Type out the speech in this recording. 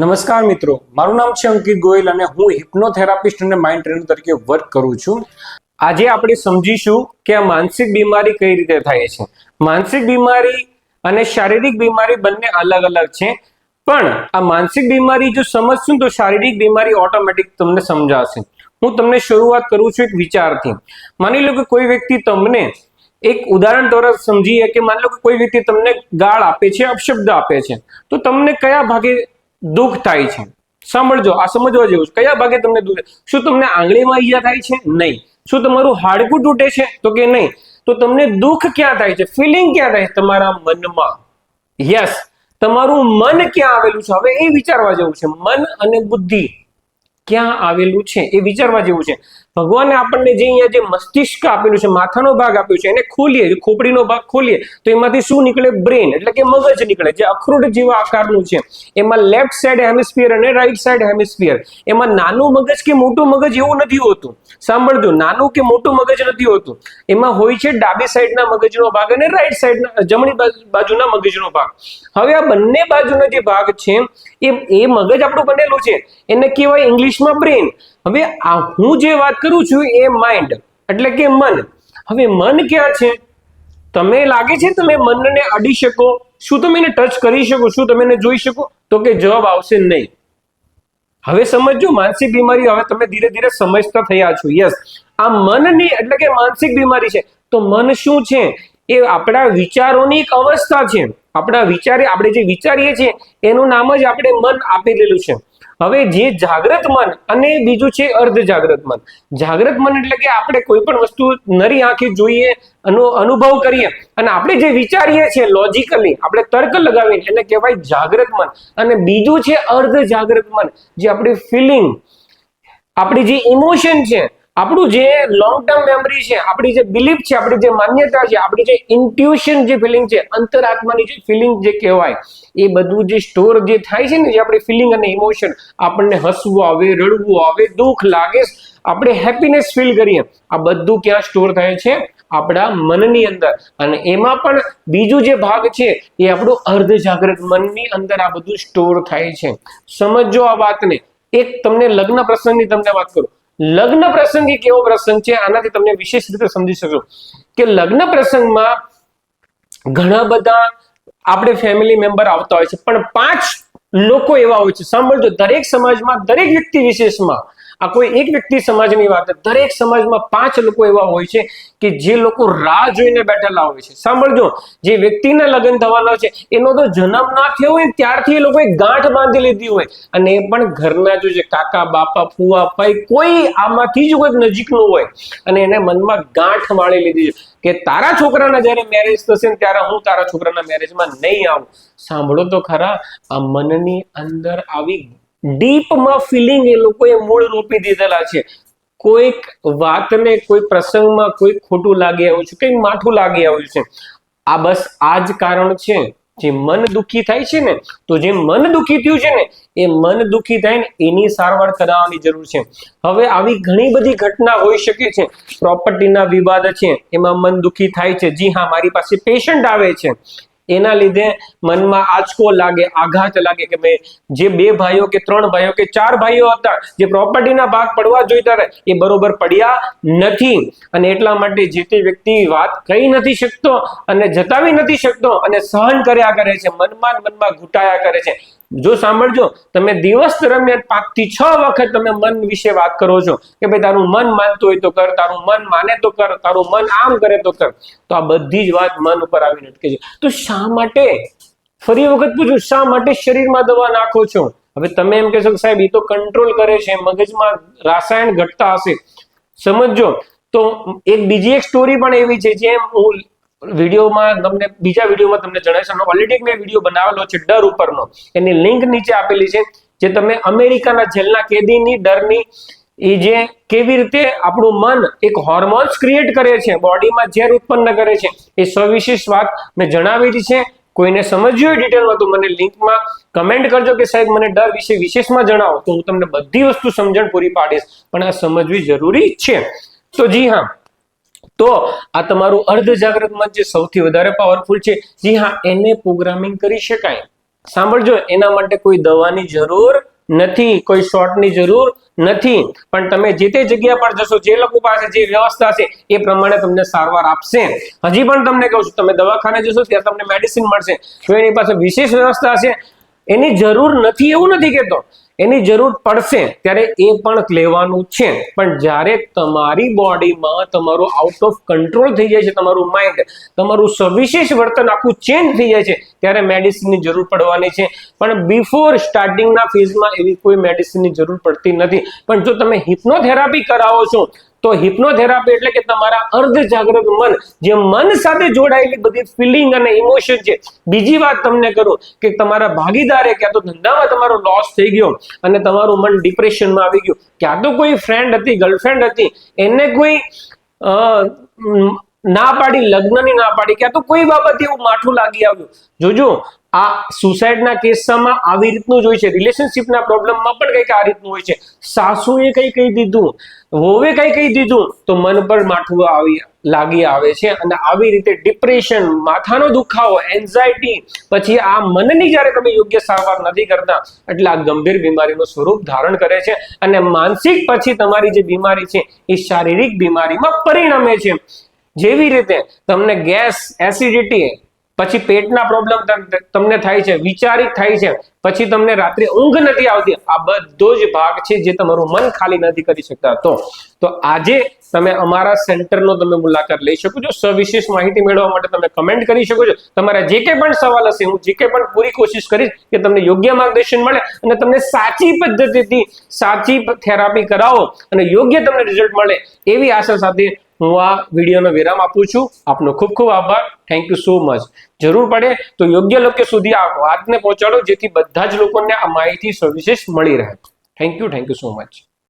નમસ્કાર મિત્રો, મારું નામ છે અંકિત ગોયલ અને હું હિપ્નોથેરાપિસ્ટ અને માઇન્ડ ટ્રેનર તરીકે વર્ક કરું છું. આજે આપણે સમજીશું કે આ માનસિક બીમારી કઈ રીતે થાય છે. માનસિક બીમારી અને શારીરિક બીમારી બંને અલગ અલગ છે, પણ આ માનસિક બીમારી જો સમજશું તો શારીરિક બીમારી ઓટોમેટિક તમને સમજાશે. હું તમને શરૂઆત કરું છું એક વિચારથી. માની લો કે કોઈ વ્યક્તિ તમને એક ઉદાહરણ દ્વારા સમજીએ કે માની લો કે કોઈ વ્યક્તિ તમને ગાળ આપે છે, અપશબ્દ આપે છે, તો તમને કયા ભાગે દુઃખ થાય છે. સાંભળજો, આ સમજવા જેવું છે. કયા ભાગે તમને દુઃખ શું તમને આંગળીમાં ઈજા થાય છે? નહીં. શું તમારું હાડકું તૂટે છે? તો કે નહીં. તો તમને દુઃખ ક્યાં થાય છે? ફિલિંગ ક્યાં થાય છે તમારા મનમાં? યસ તમારું મન ક્યાં આવેલું છે? હવે એ વિચારવા જેવું છે. મન અને બુદ્ધિ ક્યાં આવેલું છે? એ વિચારવા જેવું છે. ભગવાને આપણને જે અહીંયા જે મસ્તિષ્ક આપેલું છે, માથાનો ભાગ આપ્યો છે, એને ખોલીએ ખોપડીનો ભાગ ખોલીએ, તો એમાંથી શું નીકળે? બ્રેન એટલે કે મગજ નીકળે, જે અખરોટ જેવા આકારનું છે. એમાં લેફ્ટ સાઈડ હેમિસ્ફિયર અને રાઈટ સાઈડ હેમિસ્ફિયર એમાં નાનું મગજ કે મોટું મગજ એવું નથી હોતું. સાંભળજો નાનું કે મોટું મગજ નથી હોતું. એમાં હોય છે ડાબી સાઈડના મગજનો ભાગ અને રાઈટ સાઈડના જમણી બાજુ- બાજુના મગજનો ભાગ. હવે આ બંને બાજુનો જે ભાગ છે, એ એ મગજ આપણું બનેલું છે. એને કહેવાય ઇંગ્લિશમાં બ્રેન હવે આ હું જે વાત કરું છું એ માઇન્ડ એટલે કે મન. હવે મન ક્યાં છે? તમે લાગે છે તમે મનને અડી શકો? શું તમે એને ટચ કરી શકો? શું તમે એને જોઈ શકો? તો કે જવાબ આવશે નહીં. હવે સમજો માનસિક બીમારી હવે તમે ધીરે ધીરે સમજતા થયા છો. યસ આ મનની, એટલે કે માનસિક બીમારી છે. તો મન શું છે? એ આપણા વિચારોની એક અવસ્થા છે. આપણા વિચારે, આપણે જે વિચારીએ છીએ, એનું નામ જ આપણે મન આપી દેલું છે. હવે જે જાગ્રત મન અને બીજું છે અર્ધ જાગ્રત મન. જાગ્રત મન એટલે કે આપણે કોઈ પણ વસ્તુ નરી આંખે જોઈએ, અનુ, અનુભવ કરીએ અને આપણે જે વિચારીએ છીએ લોજિકલી આપણે તર્ક લગાવીને એને કહેવાય જાગ્રત મન. અને બીજું છે અર્ધ જાગ્રત મન, જે આપણી ફિલિંગ આપણી જે ઇમોશન છે આપણું જે લોંગ ટર્મ મેમરી છે, આપણી જે બિલીફ છે, આપણી જે માન્યતા છે, આપણી જે ઇન્ટ્યુશન જે ફિલિંગ છે, અંતરાત્માની જે ફિલિંગ જે કહેવાય, એ બધું જે સ્ટોર જે થાય છે ને, જે આપણી ફિલિંગ અને ઇમોશન આપણને હસવું આવે, રડવું આવે, દુઃખ લાગે, આપણે હેપીનેસ ફીલ કરીએ, આ બધું ક્યાં સ્ટોર થાય છે? આપણા મનની અંદર. અને એમાં પણ બીજું જે ભાગ છે, એ આપણું અર્ધ જાગૃત મનની અંદર આ બધું સ્ટોર થાય છે. સમજો આ વાતને. એક તમને લગ્ન પ્રસંગની તમને વાત કરું. લગ્ન પ્રસંગ એક એવો પ્રસંગ છે? આનાથી તમને વિશેષ રીતે સમજી શકશો કે લગ્ન પ્રસંગમાં ઘણા બધા આપણે ફેમિલી મેમ્બર આવતા હોય છે, પણ પાંચ લોકો એવા હોય છે. સાંભળજો, દરેક સમાજમાં દરેક વ્યક્તિ વિશેષમાં આ કોઈ એક વ્યક્તિ સમાજની વાત, દરેક સમાજમાં પાંચ લોકો એવા હોય છે કે જે લોકો રાહ જોઈને બેઠેલા હોય છે. સાંભળજો, જે વ્યક્તિના લગ્ન થવાના છે, એનો તો જન્મ ના થયો હોય ત્યારથી એ લોકોએ ગાંઠ બાંધી લીધી હોય. અને એ પણ ઘરના જો છે કાકા, બાપા, ફુવા, ભાઈ કોઈ આમાંથી જ કોઈક નજીકનું હોય અને એને મનમાં ગાંઠ વાળી લીધી છે કે તારા છોકરાના જ્યારે મેરેજ થશે ને ત્યારે હું તારા છોકરાના મેરેજમાં નહીં આવું. સાંભળો તો ખરા, આ મનની અંદર આવી ડીપમાં ફિલિંગ એ લોકોએ મૂળ રોપી દીધેલા છે. કોઈક વાતને, કોઈ પ્રસંગમાં કોઈ ખોટું લાગી આવ્યું છે, કંઈક માઠું લાગી આવ્યું છે. આ બસ આ જ કારણ છે. જે મન દુખી થાય છે ને, તો જે મન દુખી થયું છે ને, એ મન દુખી થાય ને એની સારવાર કરાવવાની જરૂર છે. હવે આવી ઘણી બધી ઘટના હોઈ શકે છે. પ્રોપર્ટીના વિવાદ છે, એમાં મન દુખી થાય છે. જી હા, મારી પાસે પેશન્ટ આવે છે. એના લીધે મનમાં આંચકો લાગે, આઘાત લાગે કે મેં જે બે ભાઈઓ કે ત્રણ ભાઈઓ કે ચાર ભાઈઓ હતા, જે પ્રોપર્ટીના ભાગ પડવા જોઈતા હતા, એ બરોબર પડ્યા નથી. અને એટલા માટે જે તે વ્યક્તિ વાત કહી નથી શકતો અને જતાવી નથી શકતો અને સહન કર્યા કરે છે, મનમાં મનમાં ઘૂંટાયા કરે છે. જો સાંભળજો, તમે દિવસ દરમિયાન પાંચથી છ વખત તમે મન વિશે વાત કરો છો કે ભાઈ તારું મન માનતું હોય તો કર, તારું મન માને તો કર, તારું મન આમ કરે તો કર, તો આ બધી જ વાત મન ઉપર આવીને અટકે છે. તો શા માટે? ફરી વખત પૂછું, શા માટે શરીરમાં દવા નાખો છો? હવે તમે એમ કહેશો કે સાહેબ એ તો કંટ્રોલ કરે છે, મગજમાં રાસાયણ ઘટતા હશે. સમજો તો એક બીજી એક સ્ટોરી પણ એવી છે જેમ હું વિડીયોમાં તમને, બીજા વિડીયોમાં તમને જણાવીશ. ઓલરેડી એક મેં વીડિયો બનાવેલો છે ડર ઉપરનો. એની લિંક નીચે આપેલી છે, જે તમે અમેરિકાના જેલના કેદીની ડરની, એ જે કેવી રીતે આપણું મન એક હોર્મોન્સ ક્રિએટ કરે છે બોડીમાં ઝેર ઉત્પન્ન કરે છે, એ સવિશેષ વાત મેં જણાવેલી છે. કોઈને સમજ્યું હોય ડિટેલમાં તો મને લિંકમાં કમેન્ટ કરજો કે સાહેબ મને ડર વિશે વિશેષમાં જણાવો. તો હું તમને બધી વસ્તુ સમજણ પૂરી પાડીશ. પણ આ સમજવી જરૂરી છે. તો જી હા તો આ તમારું અર્ધ જાગૃત મન જે સૌથી વધારે પાવરફુલ છે, જી હા, એને પ્રોગ્રામિંગ કરી શકાય. સાંભળજો, એના માટે કોઈ દવાની જરૂર નથી, કોઈ શોર્ટની જરૂર નથી. પણ તમે જે તે જગ્યા પર જશો, જે લોકો પાસે જે વ્યવસ્થા છે, એ પ્રમાણે તમને સારવાર આપશે. હજી પણ તમને કહું છું, તમે દવાખાને જશો, ત્યાં તમને મેડિસિન મળશે. જો એની પાસે વિશેષ વ્યવસ્થા છે. એની જરૂર નથી, એવું નથી કહેતો. એની જરૂર પડશે ત્યારે એ પણ લેવાનું છે. પણ જ્યારે તમારી બોડીમાં તમારું આઉટ ઓફ કંટ્રોલ થઈ જાય છે, તમારું માઇન્ડ તમારું સવિશેષ વર્તન આખું ચેન્જ થઈ જાય છે, ત્યારે મેડિસિનની જરૂર પડવાની છે. પણ બિફોર સ્ટાર્ટિંગના ફેઝમાં એવી કોઈ મેડિસિનની જરૂર પડતી નથી. પણ જો તમે હિપ્નોથેરાપી કરાવો છો તો હિપ્નોથેરાપી એટલે કે તમારા અર્ધ જાગૃત મન, જે મન સાથે જોડાયેલી બધી ફિલિંગ અને ઇમોશન છે. બીજી વાત તમને કરું કે તમારા ભાગીદારે ક્યાં તો ધંધામાં તમારો લોસ થઈ ગયો અને તમારું મન ડિપ્રેશનમાં આવી ગયું. ક્યાં તો કોઈ ફ્રેન્ડ હતી ગર્લફ્રેન્ડ હતી, એને કોઈ ના પાડી, લગ્નની ના પાડી, ક્યાં તો કોઈ બાબતે એવું માઠું લાગી આવ્યું. જોજો આ સુસાઇડના કેસમાં આવી રીતનું જ હોય છે. રિલેશનશિપના પ્રોબ્લેમમાં પણ કંઈક આ રીતનું હોય છે. સાસુએ કંઈ કહી દીધું, વહુએ કંઈ કહી દીધું, તો મન પર માઠું આવી લાગી આવે છે અને આવી રીતે ડિપ્રેશન માથાનો દુખાવો એન્ઝાયટી પછી આ મનની જ્યારે તમે યોગ્ય સારવાર નથી કરતા, એટલે આ ગંભીર બીમારીનું સ્વરૂપ ધારણ કરે છે અને માનસિક પછી તમારી જે બીમારી છે એ શારીરિક બીમારીમાં પરિણમે છે. જેવી રીતે તમને ગેસ એસિડિટી પછી પેટના પ્રોબ્લેમ તમને થાય છે, વિચારિત થાય છે. પછી તમને રાત્રે ઊંઘ નથી આવતી. આ બધો જ ભાગ છે જે તમારું મન ખાલી નથી કરી શકતા. તો તો આજે તમે અમારા સેન્ટરનો તમે મુલાકાત લઈ શકો છો. સવિશેષ માહિતી મેળવવા માટે તમે કમેન્ટ કરી શકો છો. તમારા જે કંઈ પણ સવાલ હશે, હું જે કંઈ પણ પૂરી કોશિશ કરીશ કે તમને યોગ્ય માર્ગદર્શન મળે અને તમને સાચી પદ્ધતિથી સાચી થેરાપી કરાવો અને યોગ્ય તમને રિઝલ્ટ મળે એવી આશા સાથે હું આ વિડીયોનો વિરામ આપું છું. આપનો ખૂબ ખૂબ આભાર. થેન્ક યુ સો મચ જરૂર પડે તો યોગ્ય લોકો સુધી આ વાતને પહોંચાડો જેથી બધા જ લોકોને આ માહિતી સવિશેષ મળી રહે. Thank you thank you so much